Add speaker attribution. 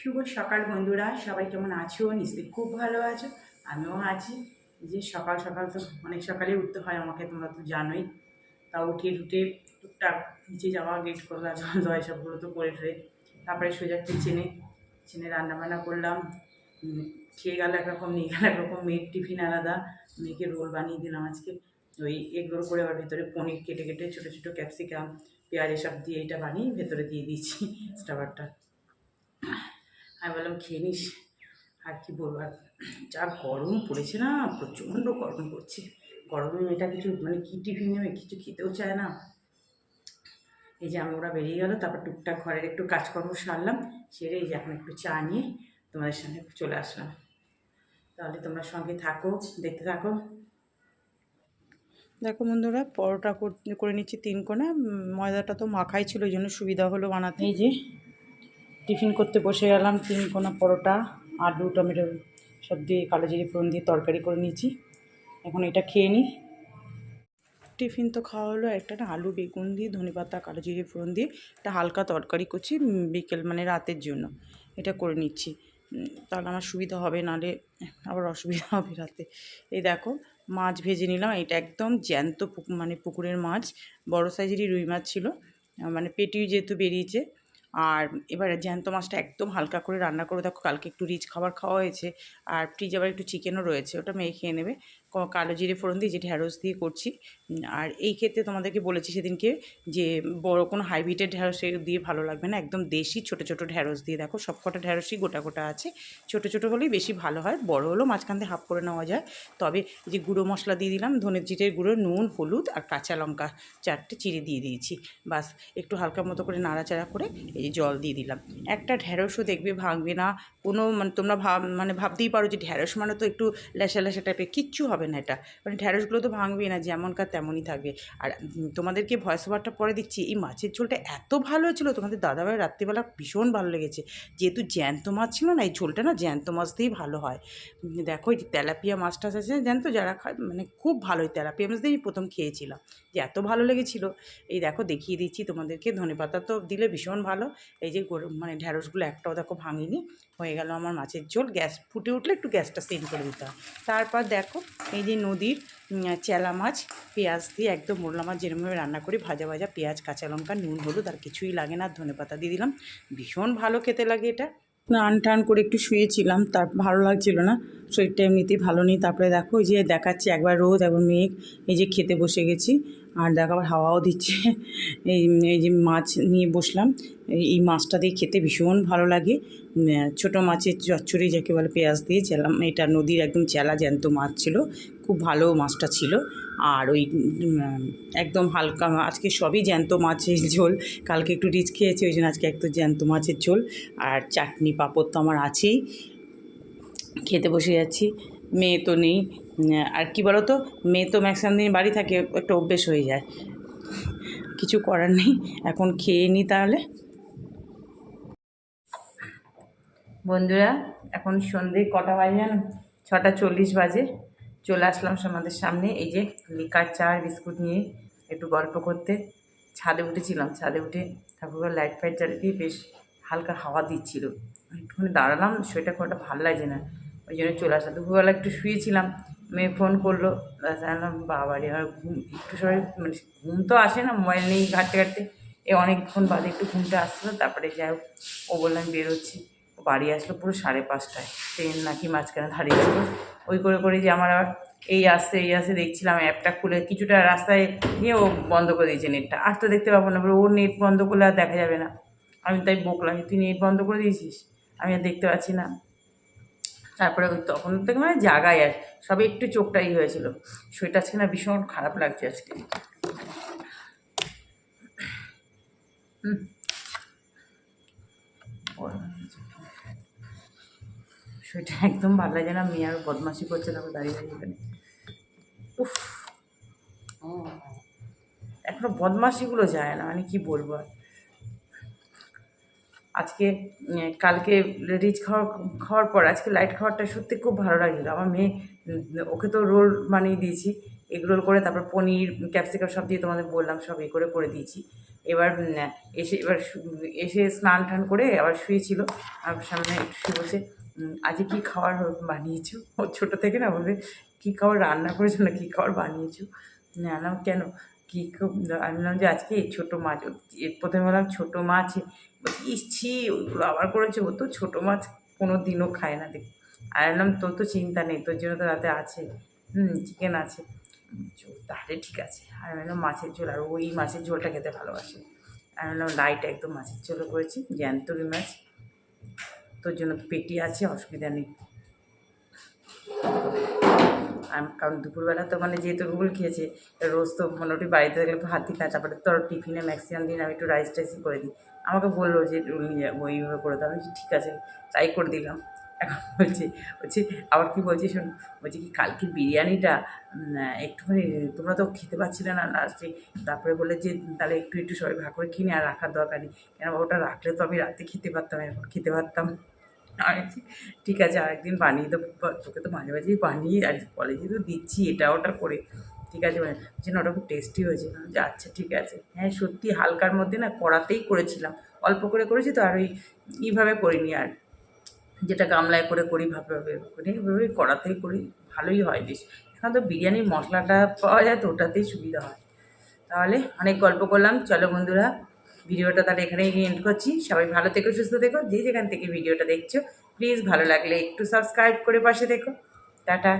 Speaker 1: শুভ সকাল বন্ধুরা, সবাই কেমন আছো? নিশ্চয়ই খুব ভালো আছো, আমিও আছি। যে সকাল সকাল তো অনেক সকালে উঠতে হয় আমাকে, তোমরা তো জানোই। তা উঠে উঠে টুকটাক নিচে যাওয়া গেট করলা জল দেওয়া, এসবগুলো তো করে টরে তারপরে সোজা কিচেনে কিচেনে রান্নাবান্না করলাম। খেয়ে গেল একরকম নিয়ে গেল একরকম মেয়ের টিফিন আলাদা, মেয়েকে রোল বানিয়ে দিলাম আজকে। ওই এগ রোল করে আবার ভেতরে পনির কেটে কেটে ছোটো ছোটো ক্যাপসিকাম, পেঁয়াজ এসব দিয়ে এটা বানিয়ে ভেতরে দিয়ে দিয়েছি স্টাবারটা আমি বললাম খেয়ে নিস। আর কি বলব আর যা গরম পড়েছে না প্রচণ্ড গরম পড়ছে। গরমে মেয়েটা কিছু মানে কী টিফিন নেবে কিছু খেতেও চায় না। এই যে আমি ওরা বেরিয়ে গেলো তারপর টুকটাক ঘরের একটু কাজকর্ম সারলাম সেরে এই যে এখন একটু চা নিয়ে তোমাদের সঙ্গে চলে আসলাম। তাহলে তোমরা সঙ্গে থাকো দেখতে থাকো।
Speaker 2: দেখো বন্ধুরা পরোটা কর- করে নিচ্ছি তিন কোনা। ময়দাটা তো মাখাই ছিল ওই জন্য সুবিধা হলো বানাতে। এই যে টিফিন করতে বসে গেলাম, তিন কোনা পরোটা, আলু, টমেটো সব দিয়ে কালো জিরে ফোড়ন দিয়ে তরকারি করে নিয়েছি। এখন এটা খেয়ে নিই। টিফিন তো খাওয়া হলো, একটা না আলু, বেগুন দিয়ে, ধনে পাতা কালো জিরে ফোড়ন দিয়ে, একটা হালকা তরকারি করছি বিকেল মানে রাতের জন্য। এটা করে নিচ্ছি। তাহলে আমার সুবিধা হবে, নাহলে আবার অসুবিধা হবে রাতে। এই দেখো, মাছ ভেজে নিলাম, এটা একদম জ্যান্ত মানে পুকুরের মাছ, বড় সাইজেরই রুই মাছ ছিল। মানে পেটিও যেহেতু বেরিয়েছে আর এবার জ্যান্ত মাছটা একদম হালকা করে রান্না করে, দেখো কালকে একটু রিচ খাবার খাওয়া হয়েছে, আর ফ্রিজ আবার একটু চিকেনও রয়েছে, ওটা মেয়ে খেয়ে নেবে। কালো জিরে ফোড়ন দিয়ে যে ঢ্যাঁড়স দিয়ে করছি। আর এই ক্ষেত্রে তোমাদেরকে বলেছি সেদিনকে যে বড় কোনো হাইব্রিডের ঢ্যাঁড়স দিয়ে ভালো লাগবে না। একদম দেশি ছোট ছোট ঢ্যাঁড়স দিয়ে। দেখো সব কটা ঢ্যাঁড়সই গোটা গোটা আছে। ছোট ছোট হলেই বেশি ভালো হয়, বড় হলেও মাঝখান দিয়ে হাফ করে নেওয়া যায়। তবে যে গুঁড়ো মশলা দিয়ে দিলাম, ধনের জিরের গুঁড়ো, নুন, হলুদ আর কাঁচা লঙ্কা চারটে চিড়ে দিয়ে দিয়েছি। বাস একটু হালকা মতো করে নাড়াচাড়া করে এই জল দিয়ে দিলাম। একটা ঢ্যাঁড়সও দেখবে ভাঙবে না। কোনো মানে তোমরা ভাব মানে ভাবতেই পারো যে ঢ্যাঁড়স মানে তো একটু ল্যাসা ল্যাসা টাইপের, কিচ্ছু হবে না এটা। মানে ঢ্যাঁড়সগুলো তো ভাঙবেই না, যেমনকার তেমনই থাকবে। আর তোমাদেরকে ভয়েস ওভারটা পরে দিচ্ছি, এই মাছের ঝোলটা এত ভালো ছিল তোমাদের দাদাভাই রাত্রিবেলা ভীষণ ভালো লেগেছে। যেহেতু জ্যান্ত মাছ ছিল না, এই ঝোলটা না জ্যান্ত মাছ দিয়েই ভালো হয়। দেখো, এই তেলাপিয়া মাছটা আছে, জানতো যারা খায় মানে খুব ভালো, এই তেলাপিয়া মাছ দিয়ে আমি প্রথম খেয়েছিলাম। যে এত ভালো লেগেছিলো। এই দেখো, দেখিয়ে দিচ্ছি তোমাদেরকে, ধনে পাতা তো দিলে ভীষণ ভালো। এই যে মানে ঢ্যাঁড়সগুলো একটাও দেখো ভাঙিনি। হয়ে গেল আমার মাছের ঝোল। গ্যাস ফুটে উঠলে একটু গ্যাসটা সেন্ড করে দিতে হয়। তারপর দেখো এই যে নদীর চেলা মাছ, পেঁয়াজ দিয়ে একদম মোরলা মাছ যেরকমভাবে রান্না করি, ভাজা ভাজা পেঁয়াজ, কাঁচা লঙ্কা, নুন, হলুদ, আর কিছুই লাগে না, ধনে পাতা দিয়ে দিলাম। ভীষণ ভালো খেতে লাগে এটা। আন টান করে একটু শুয়েছিলাম, তার ভালো লাগছিল না, শরীরটা এমনিতেই ভালো নেই। তারপরে দেখো ওই যে দেখাচ্ছি একবার রোদ একবার মেঘ, এই যে খেতে বসে গেছি। আর দেখো আবার হাওয়াও দিচ্ছে। এই এই যে মাছ নিয়ে বসলাম, এই- মাছটা দিয়ে খেতে ভীষণ ভালো লাগে। ছোটো মাছের চচ্চড়ি যাকে বলে পেঁয়াজ দিয়ে চেলাম, এটা নদীর একদম চেলা জ্যান্ত মাছ ছিল, খুব ভালো মাছটা ছিল। আর ওই একদম হালকা আজকে সবই জ্যান্ত মাছের ঝোল, কালকে একটু রিচ খেয়েছি, ওই জন্য আজকে একটু জ্যান্ত মাছের ঝোল। আর চাটনি পাঁপড় তো আমার আছেই। খেতে বসে যাচ্ছি মেয়ে তো নেই আর কি বলো তো মেয়ে তো ম্যাক্সিমাম দিন বাড়ি থাকে, একটা অভ্যেস হয়ে যায়। কিছু করার নেই, এখন খেয়ে নিই তাহলে।
Speaker 1: বন্ধুরা, এখন সন্ধে কটা বাজে জানো? ছটা চল্লিশ বাজে। চলে আসলাম আমাদের সামনে, এই যে লিকার চা আর বিস্কুট নিয়ে একটু গল্প করতে। ছাদে উঠেছিলাম, ছাদে উঠে ঠাকুরের লাইট ফাইট জ্বালিয়ে বেশ হালকা হাওয়া দিচ্ছিল। একটুখানি দাঁড়ালাম সেটা খুব একটা ভালো লাগছে না। ওই জন্য চলে আসলাম দুপুরবেলা একটু শুয়েছিলাম, মেয়ে ফোন করল জানলাম বাবারে, আর ঘুম, একটু সবাই মানে ঘুম তো আসে না মোবাইল নেই ঘাটতে ঘাটতে, এ অনেকক্ষণ বাদে একটু ঘুমটা আসছিল, তারপরে যাই হোক, ও বললাম বেরোচ্ছি। বাড়ি আসলো পুরো সাড়ে পাঁচটায়, ট্রেন নাকি মাঝখানে দাঁড়িয়েছিল। ওই করে করে যে আমার আবার এই আসছে এই আসছে, দেখছিলাম অ্যাপটা খুলে, কিছুটা রাস্তায় গিয়ে ও বন্ধ করে দিয়েছে নেটটা। আর তো দেখতে পাবো না ওর নেট বন্ধ করলে আর দেখা যাবে না। আমি তাই বকলাম, তুই নেট বন্ধ করে দিয়েছিস? আমি আর দেখতে পাচ্ছি না। তারপরে ওই তখন থেকে মানে জাগাই আর সবে একটু চোখটাই হয়েছিল। শরীরটা আজকে না ভীষণ খারাপ লাগছে আজকে। শরীরটা একদম ভালো লাগে না, মেয়ে আর বদমাশি করছে তারপর দাঁড়িয়ে দাঁড়িয়ে এখানে। উফ। এখনও বদমাশিগুলো যায় না মানে কি বলব আর। আজকে কালকে রিচ খাওয়া, খাওয়ার পর আজকে লাইট খাওয়ারটা সত্যি খুব ভালো লাগছিল। আমার মেয়ে ওকে তো রোল বানিয়ে দিয়েছি এগ রোল করে তারপর পনির ক্যাপসিকাম সব দিয়ে তোমাদের বললাম, সব এ করে করে দিয়েছি। এবার এসে এবার এসে স্নান টান করে আবার শুয়েছিল। আমার সামনে শুয়ে বসে আজকে কী খাবার বানিয়েছো? ও ছোটো থেকে না বলবে, কী খাবার রান্না করেছ না কী খাবার বানিয়েছো? না, কেন? কী খুব আমি বললাম যে আজকে ছোটো মাছ প্রথমে বললাম ছোটো মাছ বলছি, ইস ছি ওইগুলো আবার করেছে ও তো ছোটো মাছ কোনো দিনও খায় না দেখ। আর বললাম তোর তো চিন্তা নেই তোর জন্য তো রাতে আছে হুম চিকেন আছে। তাহলে ঠিক আছে। আর আমি বললাম মাছের ঝোল। আর ওই মাছের ঝোলটা খেতে ভালোবাসে। আমি বললাম লাইট একদম মাছের ঝোলও করেছি জ্যান্ত রুই মাছ। তোর জন্য তো পেটি আছে অসুবিধা নেই। কারণ দুপুরবেলা তো মানে যেহেতু রুল খেয়েছে রোজ তো মোটামুটি বাড়িতে থাকলে তো হাতি খায়, তারপরে তোর টিফিনে ম্যাক্সিমাম দিন আমি একটু রাইস টাইসই করে দিই। আমাকে বলল যে, রুল নিয়ে যাব এইভাবে করে দাও। আমি ঠিক আছে। তাই করে দিলাম। এখন বলছি বলছি, আবার কি বলছি শোন? বলছি কি, কালকে বিরিয়ানিটা একটুখানি, তোমরা তো খেতে পাচ্ছিলে না লাস্টে তারপরে বলে যে, তাহলে একটু একটু সবাই ভাগ করে কিনে আর রাখার দরকার নেই। কেন, ওটা রাখলে তো আমি রাতে খেতে পারতাম, এখন খেতে পারতাম ঠিক আছে আরেকদিন বানিয়ে দেবো। তোকে তো মাঝে মাঝেই বানিয়ে আর কলেজে তো দিচ্ছি এটা ওটা করে। ঠিক আছে মানে বলছি না ওটা খুব টেস্টি হয়েছে বলছি, আচ্ছা ঠিক আছে। হ্যাঁ সত্যি হালকার মধ্যে না কড়াতেই করেছিলাম। অল্প করে করেছি তো আর ওই এইভাবে করিনি আর। যেটা গামলায় করে করি ভাবে ভাবে করি এইভাবে কড়াতেই করি ভালোই হয় বেশ। এখন তো বিরিয়ানির মশলাটা পাওয়া যায় তো ওটাতেই সুবিধা হয়। তাহলে অনেক গল্প করলাম। চলো বন্ধুরা ভিডিওটা তাহলে এখানেই এন্ড করছি। সবাই ভালো থেকো, সুস্থ থেকো, যে যেখান থেকে ভিডিওটা দেখছ প্লিজ ভালো লাগলে একটু সাবস্ক্রাইব করে পাশে দেখো টাটা।